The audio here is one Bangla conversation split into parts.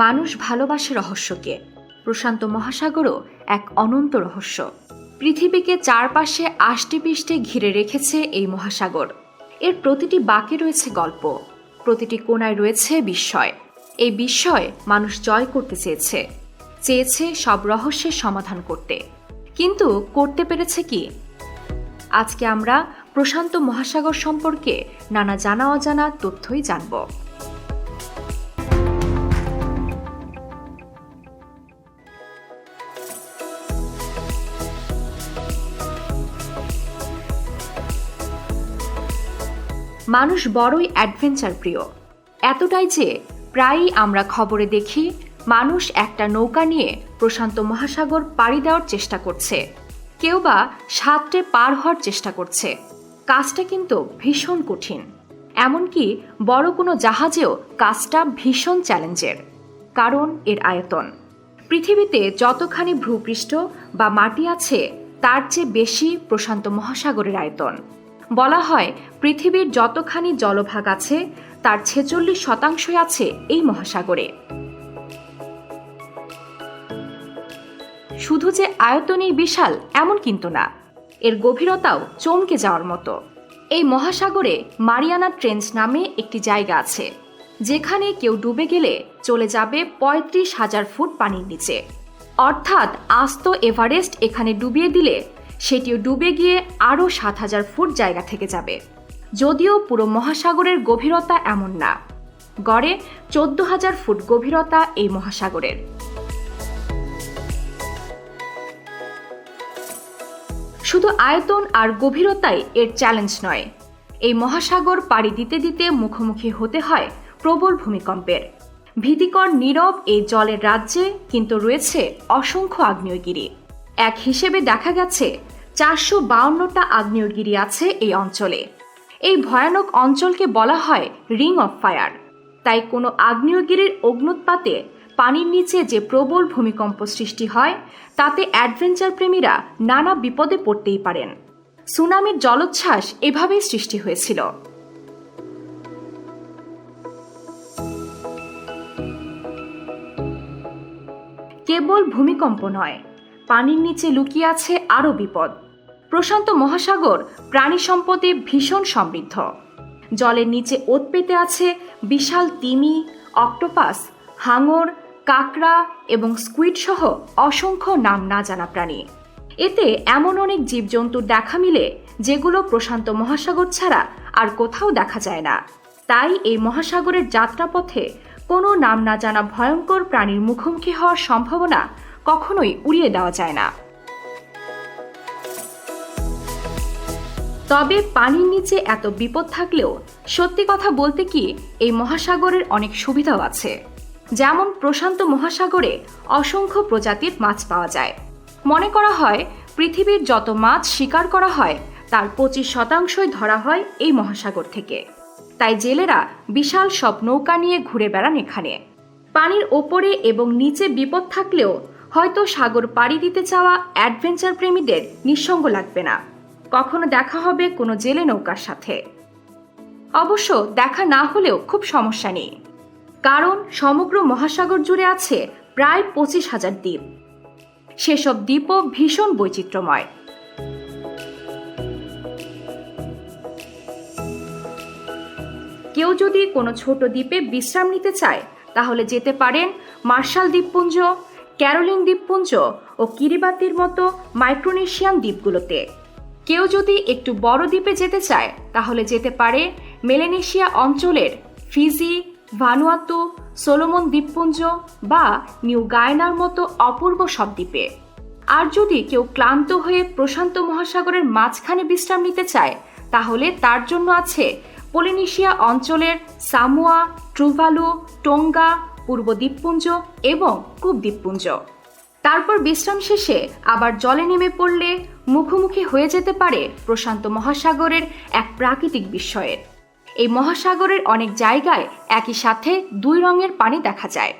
মানুষ ভালোবাসে রহস্যকে। প্রশান্ত মহাসাগরও এক অনন্ত রহস্য। পৃথিবীকে চারপাশে আষ্টে ঘিরে রেখেছে এই মহাসাগর। এর প্রতিটি বাঁকে রয়েছে গল্প। প্রতিটি কোণায় রয়েছে বিস্ময়। এই বিস্ময় মানুষ জয় করতে চেয়েছে। চেয়েছে সব রহস্যের সমাধান করতে। কিন্তু করতে পেরেছে কি? আজকে আমরা প্রশান্ত মহাসাগর সম্পর্কে নানা জানা অজানা তথ্যই জানব। মানুষ বড়ই অ্যাডভেঞ্চার প্রিয়। এতটাই যে প্রায়ই আমরা খবরে দেখি, মানুষ একটা নৌকা নিয়ে প্রশান্ত মহাসাগর পাড়ি দেওয়ার চেষ্টা করছে। কেউ বা সাতটে পার হওয়ার চেষ্টা করছে। কাজটা কিন্তু ভীষণ কঠিন। এমনকি বড় কোনো জাহাজেও কাজটা ভীষণ চ্যালেঞ্জের কারণ এর আয়তন। পৃথিবীতে যতখানি ভূপৃষ্ঠ বা মাটি আছে, তার চেয়ে বেশি প্রশান্ত মহাসাগরের আয়তন। বলা হয়, পৃথিবীর যতখানি জলভাগ আছে, তার ছেচল্লিশ শতাংশই আছে এই মহাসাগরে। শুধু যে আয়তনেই বিশাল, এমন কিন্তু না। এর গভীরতাও চমকে যাওয়ার মতো। এই মহাসাগরে মারিয়ানা ট্রেঞ্চ নামে একটি জায়গা আছে, যেখানে কেউ ডুবে গেলে চলে যাবে পঁয়ত্রিশ হাজার ফুট পানির নিচে। অর্থাৎ আস্ত এভারেস্ট এখানে ডুবিয়ে দিলে সেটিও ডুবে গিয়ে আরও সাত হাজার ফুট জায়গা থেকে যাবে। যদিও পুরো মহাসাগরের গভীরতা এমন না। গড়ে চোদ্দ হাজার ফুট গভীরতা এই মহাসাগরের। শুধু আয়তন আর গভীরতাই এর চ্যালেঞ্জ নয়। এই মহাসাগর পাড়ি দিতে দিতে মুখোমুখি হতে হয় প্রবল ভূমিকম্পের। ভীতিকর, নীরব এই জলের রাজ্যে কিন্তু রয়েছে অসংখ্য আগ্নেয়গিরি। এক হিসেবে দেখা গেছে চারশো বাউন্নটা আগ্নেয়গিরি আছে এই অঞ্চলে। এই ভয়ানক অঞ্চলকে বলা হয় রিং অফ ফায়ার। তাই কোনো আগ্নেয়গিরির অগ্নুৎপাতে পানির নিচে যে প্রবল ভূমিকম্প সৃষ্টি হয়, তাতে অ্যাডভেঞ্চার প্রেমীরা নানা বিপদে পড়তেই পারেন। সুনামির জলোচ্ছ্বাস এভাবেই সৃষ্টি হয়েছিল। কেবল ভূমিকম্প নয়, পানির নিচে লুকিয়ে আছে আরও বিপদ। প্রশান্ত মহাসাগর প্রাণী সম্পদে ভীষণ সমৃদ্ধ। জলের নিচে ওত পেতে আছে বিশাল তিমি, অক্টোপাস, হাঙর, কাকড়া এবং স্কুইড সহ অসংখ্য নাম না জানা প্রাণী। এতে এমন অনেক জীবজন্তুর দেখা মিলে যেগুলো প্রশান্ত মহাসাগর ছাড়া আর কোথাও দেখা যায় না। তাই এই মহাসাগরের যাত্রাপথে কোনো নাম না জানা ভয়ঙ্কর প্রাণীর মুখোমুখি হওয়ার সম্ভাবনা কখনোই উড়িয়ে দেওয়া যায় না। তবে পানির নিচে এত বিপদ থাকলেও সত্যি কথা বলতে কি, এই মহাসাগরের অনেক সুবিধাও আছে। যেমন প্রশান্ত মহাসাগরে অসংখ্য প্রজাতির মাছ পাওয়া যায়। মনে করা হয়, পৃথিবীর যত মাছ শিকার করা হয়, তার পঁচিশ শতাংশই ধরা হয় এই মহাসাগর থেকে। তাই জেলেরা বিশাল সব নৌকা নিয়ে ঘুরে বেড়ান এখানে। পানির ওপরে এবং নিচে বিপদ থাকলেও হয়তো সাগর পাড়ি দিতে চাওয়া অ্যাডভেঞ্চার প্রেমীদের নিঃসঙ্গ লাগবে না। কখনো দেখা হবে কোনো জেলে নৌকার সাথে। অবশ্য দেখা না হলেও খুব সমস্যা নেই। কারণ সমগ্র মহাসাগর জুড়ে আছে প্রায় পঁচিশ হাজার দ্বীপ। সেসব দ্বীপও ভীষণ বৈচিত্র্যময়। কেউ যদি কোনো ছোট দ্বীপে বিশ্রাম নিতে চায়, তাহলে যেতে পারেন মার্শাল দ্বীপপুঞ্জ, ক্যারোলিন দ্বীপপুঞ্জ ও কিরিবাতির মতো মাইক্রোনেশিয়ান দ্বীপগুলোতে। কেউ যদি একটু বড় দ্বীপে যেতে চায়, তাহলে যেতে পারে মেলেনেশিয়া অঞ্চলের ফিজি ভানুয়াতু সোলোমন দ্বীপপুঞ্জ বা নিউ গায়নার মতো অপূর্ব সব দ্বীপে। আর যদি কেউ ক্লান্ত হয়ে প্রশান্ত মহাসাগরের মাঝখানে বিশ্রাম নিতে চায়, তাহলে তার জন্য আছে পলিনেশিয়া অঞ্চলের সামুয়া, ট্রুভালু, টোঙ্গা, পূর্ব দ্বীপপুঞ্জ এবং কুব দ্বীপপুঞ্জ। তারপর বিশ্রাম শেষে আবার জলে নেমে পড়লে মুখোমুখি হয়ে যেতে পারে প্রশান্ত মহাসাগরের এক প্রাকৃতিক বিস্ময়ের। এই মহাসাগরের অনেক জায়গায় একই সাথে দুই রঙের পানি দেখা যায়।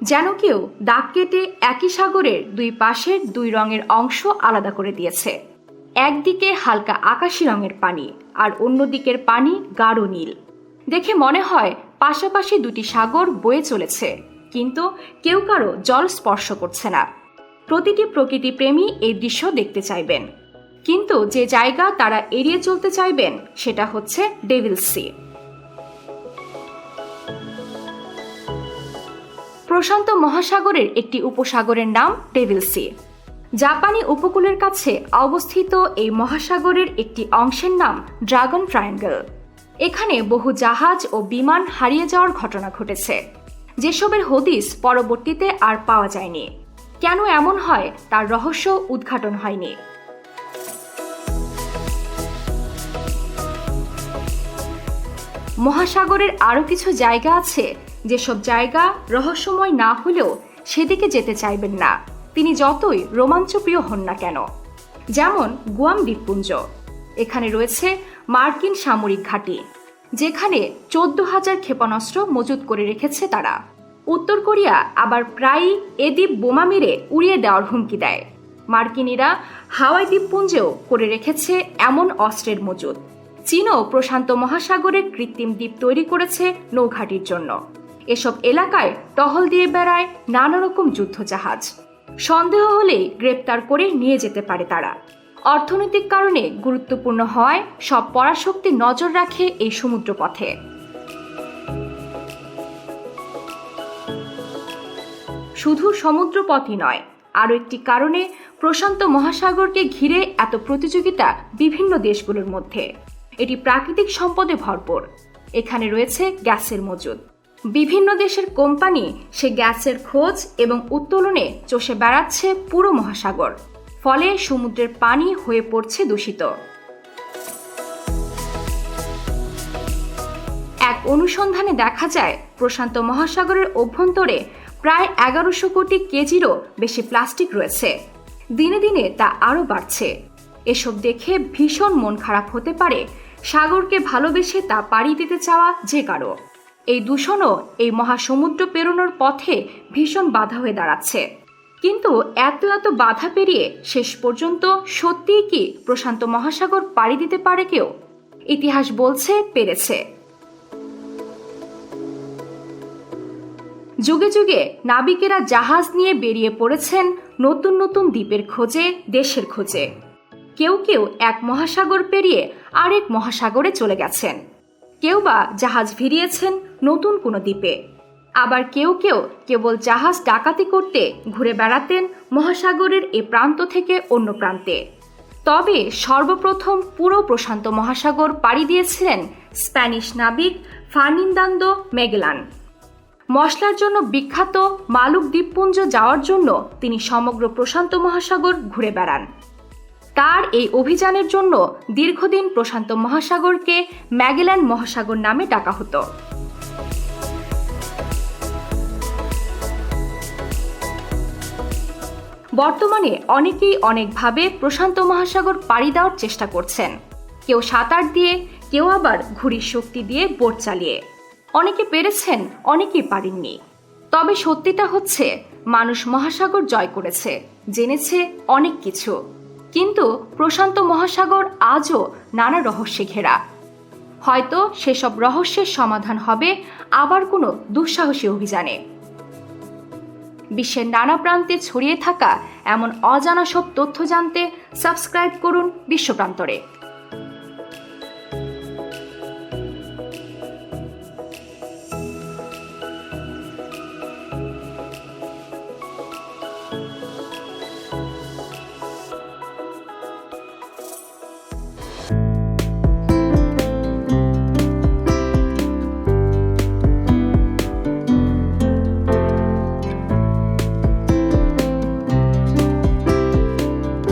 যেন কেউ দাগ কেটে একই সাগরের দুই পাশের দুই রঙের অংশ আলাদা করে দিয়েছে। একদিকে হালকা আকাশি রঙের পানি আর অন্য দিকের পানি গাঢ় নীল। দেখে মনে হয় পাশাপাশি দুটি সাগর বয়ে চলেছে, কিন্তু কেউ কারও জল স্পর্শ করছে না। প্রতিটি প্রকৃতি প্রেমী এই দৃশ্য দেখতে চাইবেন। কিন্তু যে জায়গা তারা এড়িয়ে চলতে চাইবেন, সেটা হচ্ছে ডেভিল সি প্রশান্ত মহাসাগরের একটি উপসাগরের নাম ডেভিল সি জাপানি উপকূলের কাছে অবস্থিত এই মহাসাগরের একটি অংশের নাম ড্রাগন ট্রায়াঙ্গেল এখানে বহু জাহাজ ও বিমান হারিয়ে যাওয়ার ঘটনা ঘটেছে। যেসবের হদিস পরবর্তীতে আর পাওয়া যায়নি। কেন এমন হয় তার রহস্য উদ্ঘাটন হয়নি। মহাসাগরের আরও কিছু জায়গা আছে যেসব জায়গা রহস্যময় না হলেও সেদিকে যেতে চাইবেন না। তিনি যতই রোমাঞ্চপ্রিয় হন না কেন। যেমন গুয়াম দ্বীপপুঞ্জ। এখানে রয়েছে মার্কিন সামরিক ঘাঁটি, যেখানে চোদ্দ হাজার ক্ষেপণাস্ত্র মজুত করে রেখেছে তারা। উত্তর কোরিয়া আবার প্রায়ই এ দ্বীপ বোমা মেরে উড়িয়ে দেওয়ার হুমকি দেয়। মার্কিনীরা হাওয়াই দ্বীপপুঞ্জেও করে রেখেছে এমন অস্ত্রের মজুদ। চীনও প্রশান্ত মহাসাগরে কৃত্রিম দ্বীপ তৈরি করেছে নৌঘাটির জন্য। এসব এলাকায় টহল দিয়ে বেড়ায় নানা রকম যুদ্ধজাহাজ। সন্দেহ হলেই গ্রেপ্তার করে নিয়ে যেতে পারে তারা। অর্থনৈতিক কারণে গুরুত্বপূর্ণ হওয়ায় সব পরাশক্তি নজর রাখে এই সমুদ্রপথে। শুধু সমুদ্রপথই নয়, আরও একটি কারণে প্রশান্ত মহাসাগরকে ঘিরে এত প্রতিযোগিতা বিভিন্ন দেশগুলোর মধ্যে। এটি প্রাকৃতিক সম্পদে ভরপুর। এখানে রয়েছে গ্যাসের মজুদ। বিভিন্ন দেশের কোম্পানি সে গ্যাসের খোঁজ এবং উত্তোলনে চষে বেড়াচ্ছে পুরো মহাসাগর, ফলে সমুদ্রের পানি হয়ে পড়ছে দূষিত। এক অনুসন্ধানে দেখা যায়, প্রশান্ত মহাসাগরের অভ্যন্তরে প্রায় এগারোশো কোটি কেজিরও বেশি প্লাস্টিক রয়েছে। দিনে দিনে তা আরও বাড়ছে। এসব দেখে ভীষণ মন খারাপ হতে পারে সাগরকে ভালোবেসে তা পাড়ি দিতে চাওয়া যে কারও। এই দূষণও এই মহাসমুদ্র পেরোনোর পথে ভীষণ বাধা হয়ে দাঁড়াচ্ছে। কিন্তু এত এত বাধা পেরিয়ে শেষ পর্যন্ত সত্যিই কি প্রশান্ত মহাসাগর পাড়ি দিতে পারে কেউ? ইতিহাস বলছে, পেরেছে। যুগে যুগে নাবিকেরা জাহাজ নিয়ে বেরিয়ে পড়েছেন নতুন নতুন দ্বীপের খোঁজে, দেশের খোঁজে। কেউ কেউ এক মহাসাগর পেরিয়ে আরেক মহাসাগরে চলে গেছেন। কেউ বা জাহাজ ভিড়িয়েছেন নতুন কোনো দ্বীপে। আবার কেউ কেউ কেবল জাহাজ ডাকাতি করতে ঘুরে বেড়াতেন মহাসাগরের এ প্রান্ত থেকে অন্য প্রান্তে। তবে সর্বপ্রথম পুরো প্রশান্ত মহাসাগর পাড়ি দিয়েছিলেন স্প্যানিশ নাবিক ফার্নিন্দান্দো মেগেলান। মশলার জন্য বিখ্যাত মালুক দ্বীপপুঞ্জ যাওয়ার জন্য তিনি সমগ্র প্রশান্ত মহাসাগর ঘুরে বেড়ান। তার এই অভিযানের জন্য দীর্ঘদিন প্রশান্ত মহাসাগরকে ম্যাগেলান মহাসাগর নামে ডাকা হতো। বর্তমানে অনেকেই অনেকভাবে প্রশান্ত মহাসাগর পাড়ি দেওয়ার চেষ্টা করছেন। কেউ সাঁতার দিয়ে, কেউ আবার ঘুড়ির শক্তি দিয়ে বোট চালিয়ে। অনেকে পেরেছেন, অনেকেই পারেননি। তবে সত্যিটা হচ্ছে, মানুষ মহাসাগর জয় করেছে, জেনেছে অনেক কিছু। কিন্তু প্রশান্ত মহাসাগর আজও নানা রহস্যে ঘেরা। হয়তো সেসব রহস্যের সমাধান হবে আবার কোনো দুঃসাহসী অভিযানে। বিশ্বের নানা প্রান্তে ছড়িয়ে থাকা এমন অজানা সব তথ্য জানতে সাবস্ক্রাইব করুন বিশ্বপ্রান্তরে